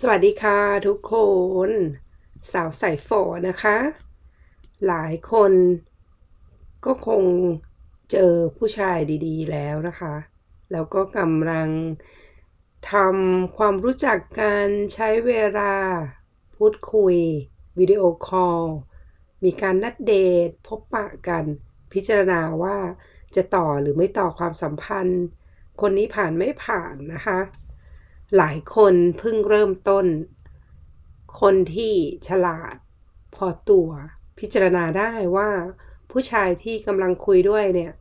สวัสดีค่ะทุกคน สาวใส่ฝอนะคะ หลายคนก็คงเจอผู้ชายดีๆ แล้วนะคะ แล้วก็กำลังทำความรู้จักกันใช้เวลา พูดคุย วิดีโอคอล มีการนัดเดท พบปะกัน พิจารณาว่าจะต่อหรือไม่ต่อความสัมพันธ์ คนนี้ผ่านไม่ผ่านนะคะ หลายคนเพิ่งเริ่มต้น คนที่ฉลาดพอตัว พิจารณาได้ว่า ผู้ชายที่กำลังคุยด้วยเนี่ย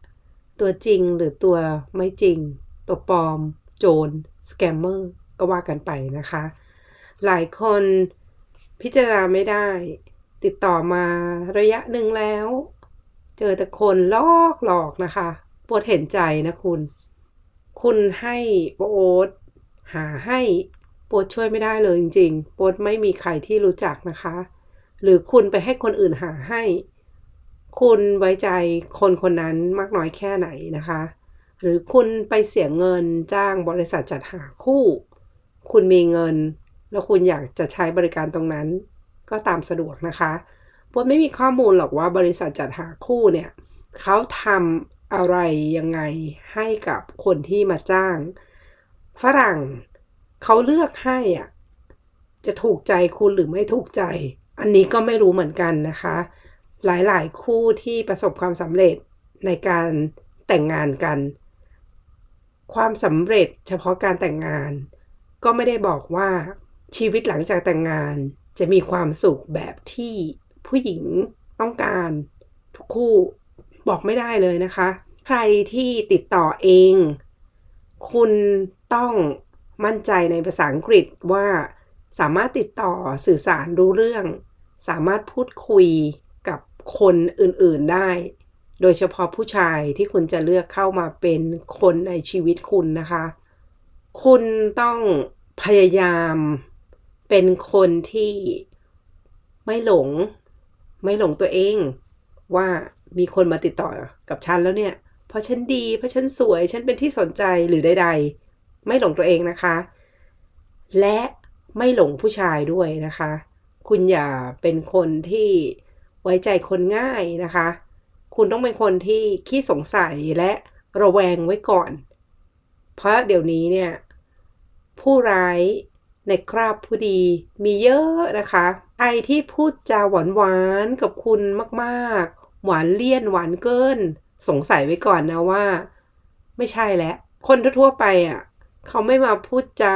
ตัวจริงหรือตัวไม่จริง ตัวปลอม โจรสแกมเมอร์ก็ว่ากันไปนะคะ หลายคนพิจารณาไม่ได้ ติดต่อมาระยะหนึ่งแล้ว เจอแต่คนลอกหลอกนะคะ ปวดเห็นใจนะคุณ คุณให้โอ๊ต หาให้โปวดช่วยไม่ได้เลยจริงๆโปวดไม่มีใครที่รู้จักนะคะ หรือคุณไปให้คนอื่นหาให้ คุณไว้ใจคนคนนั้นมากน้อยแค่ไหนนะคะ หรือคุณไปเสียเงินจ้างบริษัทจัดหาคู่ คุณมีเงิน แล้วคุณอยากจะใช้บริการตรงนั้น ก็ตามสะดวกนะคะปวดไม่มีข้อมูลหรอกว่าบริษัทจัดหาคู่เนี่ยเขาทำอะไรยังไงให้กับคนที่มาจ้าง ฝรั่งเขาเลือกให้อะจะถูกใจคุณหรือไม่ถูกใจ อันนี้ก็ไม่รู้เหมือนกันนะคะ หลายๆ คู่ที่ประสบความสำเร็จในการแต่งงานกัน ความสำเร็จเฉพาะการแต่งงาน ก็ไม่ได้บอกว่าชีวิตหลังจากแต่งงานจะมีความสุขแบบที่ผู้หญิงต้องการทุกคู่บอกไม่ได้เลยนะคะ ใครที่ติดต่อเอง คุณ ต้องมั่นใจในภาษาอังกฤษว่าสามารถติดต่อสื่อสารรู้เรื่อง สามารถพูดคุยกับคนอื่นๆได้ โดยเฉพาะผู้ชายที่คุณจะเลือกเข้ามาเป็นคนในชีวิตคุณนะคะ คุณต้องพยายามเป็นคนที่ไม่หลง ไม่หลงตัวเอง ว่ามีคนมาติดต่อกับฉันแล้วเนี่ย เพราะฉันดี เพราะฉันสวย ฉันเป็นที่สนใจหรือใดๆ ไม่หลงตัวเองนะคะ และไม่หลงผู้ชายด้วยนะคะ คุณอย่าเป็นคนที่ไว้ใจคนง่ายนะคะ คุณต้องเป็นคนที่ขี้สงสัยและระแวงไว้ก่อน เพราะเดี๋ยวนี้เนี่ย ผู้ร้ายในคราบผู้ดีมีเยอะนะคะ ไอที่พูดจาหวานหวานๆกับคุณมากๆ หวานเลี่ยนหวานเกิน สงสัยไว้ก่อนนะว่า ไม่ใช่แล้วคนทั่วไปอะ เขาไม่มาพูดจา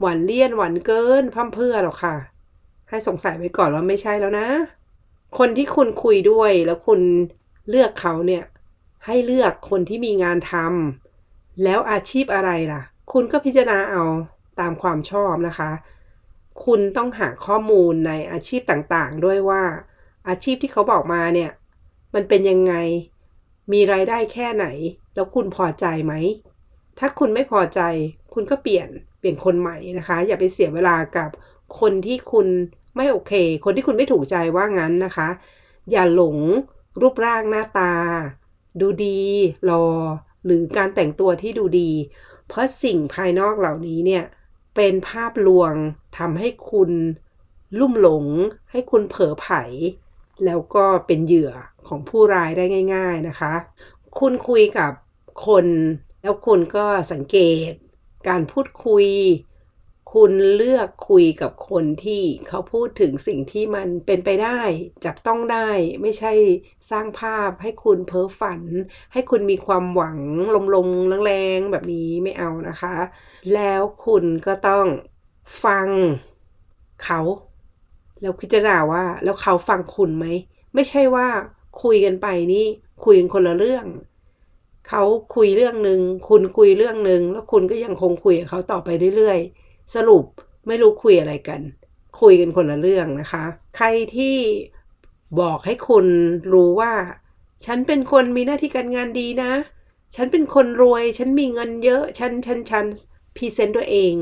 หวานเลี่ยนหวานเกินพั่มเพื่อหรอกค่ะ ให้สงสัยไว้ก่อนว่าไม่ใช่แล้วนะ คนที่คุณคุยด้วยแล้วคุณเลือกเขาเนี่ย ให้เลือกคนที่มีงานทำแล้วอาชีพอะไรล่ะ คุณก็พิจารณาเอาตามความชอบนะคะ คุณต้องหาข้อมูลในอาชีพต่างๆ ด้วยว่า อาชีพที่เขาบอกมาเนี่ย มันเป็นยังไง มีรายได้แค่ไหน แล้วคุณพอใจไหม ถ้าคุณไม่พอใจ คุณก็เปลี่ยนเปลี่ยนคนใหม่นะคะ อย่าไปเสียเวลากับคนที่คุณไม่โอเค คนที่คุณไม่ถูกใจว่างั้นนะคะ อย่าหลงรูปร่างหน้าตา ดูดีรอ หรือการแต่งตัวที่ดูดี เพราะสิ่งภายนอกเหล่านี้เนี่ยเป็นภาพลวงทำให้คุณลุ่มหลง ให้คุณเผลอไผแล้วก็เป็นเหยื่อของผู้ร้ายได้ง่าย ๆนะคะ คุณคุยกับคน แล้วคุณก็สังเกตการพูดคุย คุณเลือกคุยกับคนที่เขาพูดถึงสิ่งที่มันเป็นไปได้ จับต้องได้ไม่ใช่สร้างภาพให้คุณเพ้อฝัน ให้คุณมีความหวังลมๆแรงๆแบบนี้ไม่เอานะคะ แล้วคุณก็ต้องฟังเขาแล้วพิจารณาว่าแล้วเขาฟังคุณไหม ไม่ใช่ว่าคุยกันไปนี่ คุยกันคนละเรื่อง เขาคุยเรื่องหนึ่งคุณคุยเรื่องหนึ่งแล้วคุณก็ยังคงคุยกับเขาต่อไปเรื่อยๆ สรุปไม่รู้คุยอะไรกัน คุยกันคนละเรื่องนะคะ ใครที่บอกให้คุณรู้ว่า ฉันเป็นคนมีหน้าที่การงานดีนะ ฉันเป็นคนรวย ฉันมีเงินเยอะ ฉันฉันฉันพรีเซนต์ตัวเอง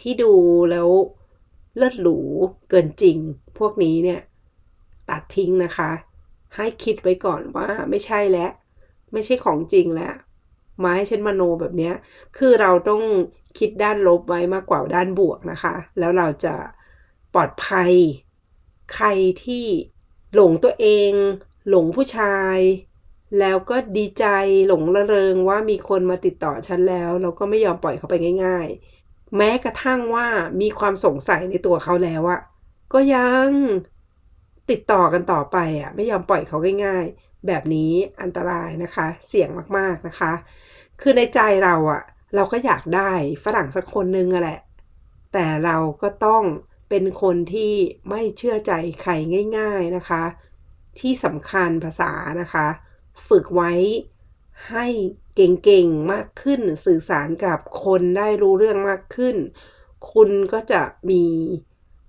ที่ดูแล้วเลิศหรูเกินจริง พวกนี้เนี่ย ตัดทิ้งนะคะ ให้คิดไว้ก่อนว่าไม่ใช่แล้ว ไม่ใช่ของจริงแล้วมาให้ฉันมโนแบบนี้คือเราต้องคิดด้านลบไว้มากกว่าด้านบวกนะคะ แล้วเราจะปลอดภัย ใครที่หลงตัวเอง หลงผู้ชาย แล้วก็ดีใจหลงระเริงว่ามีคนมาติดต่อฉันแล้ว เราก็ไม่ยอมปล่อยเขาไปง่าย ๆ แม้กระทั่งว่ามีความสงสัยในตัวเขาแล้วอะก็ยังติดต่อกันต่อไปอะไม่ยอมปล่อยเขาง่ายๆ แบบนี้อันตรายนะคะ เสี่ยงมากๆนะคะ คือในใจเราอะเราก็อยากได้ฝรั่งสักคนนึงอะแหละ แต่เราก็ต้องเป็นคนที่ไม่เชื่อใจใครง่าย ๆนะคะ ที่สำคัญภาษานะคะ ฝึกไว้ให้เก่งๆมากขึ้นสื่อสารกับคนได้รู้เรื่องมากขึ้น คุณก็จะมี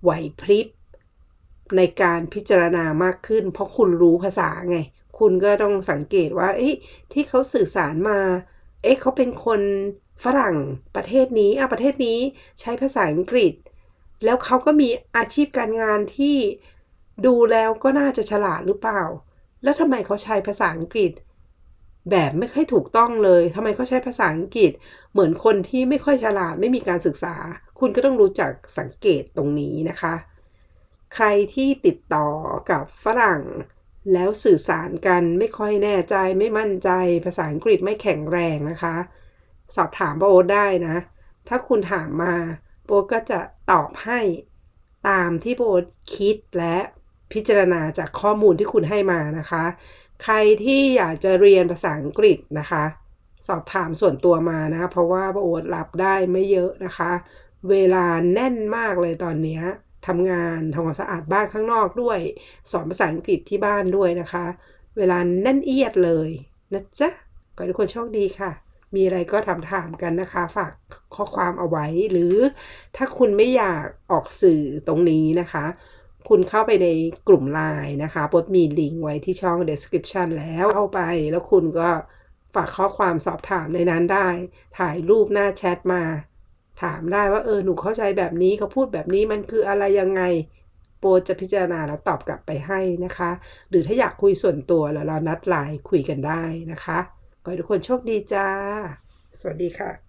ไหวพริบในการพิจารณามากขึ้น เพราะคุณรู้ภาษาไง คุณก็ต้องสังเกตว่าเอ๊ะที่เขาสื่อสารมา เอ๊ะเขาเป็นคนฝรั่งประเทศนี้อะประเทศนี้ใช้ภาษาอังกฤษ แล้วเขาก็มีอาชีพการงานที่ดูแล้วก็น่าจะฉลาดหรือเปล่า แล้วทำไมเขาใช้ภาษาอังกฤษ แบบไม่ค่อยถูกต้องเลยทำไมเขาใช้ภาษาอังกฤษ เหมือนคนที่ไม่ค่อยฉลาดไม่มีการศึกษา คุณก็ต้องรู้จักสังเกตตรงนี้นะคะ ใครที่ติดต่อกับฝรั่ง แล้วสื่อสารกันไม่ค่อยแน่ใจไม่มั่นใจ ภาษาอังกฤษไม่แข็งแรงนะคะ สอบถามโบทได้นะ ถ้าคุณถามมาโบก็จะตอบให้ตามที่โบทคิดและพิจารณาจากข้อมูลที่คุณให้มานะคะ ใครที่อยากจะเรียนภาษาอังกฤษนะคะ สอบถามส่วนตัวมานะ เพราะว่าโบทรับได้ไม่เยอะนะคะ เวลาแน่นมากเลยตอนนี้ ทำงานทำความสะอาดบ้านข้างนอกด้วย สอนภาษาอังกฤษที่บ้านด้วยนะคะ เวลาแน่นเอียดเลยนะจ๊ะขอให้ทุกคนโชคดีค่ะ มีอะไรก็ทำถามกันนะคะ ฝากข้อความเอาไว้ หรือถ้าคุณไม่อยากออกสื่อตรงนี้นะคะ คุณเข้าไปในกลุ่มไลน์นะคะปดมีลิงก์ไว้ที่ช่อง description แล้วเข้าไป แล้วคุณก็ฝากข้อความสอบถามในนั้นได้ ถ่ายรูปหน้าแชทมา ถามได้ว่าเออหนูเข้าใจแบบนี้เขาพูดแบบนี้มันคืออะไรยังไงโปรจะพิจารณาแล้วตอบกลับไปให้นะคะ หรือถ้าอยากคุยส่วนตัวแล้วเรานัดไลน์คุยกันได้นะคะขอให้ทุกคนโชคดีจ้า สวัสดีค่ะ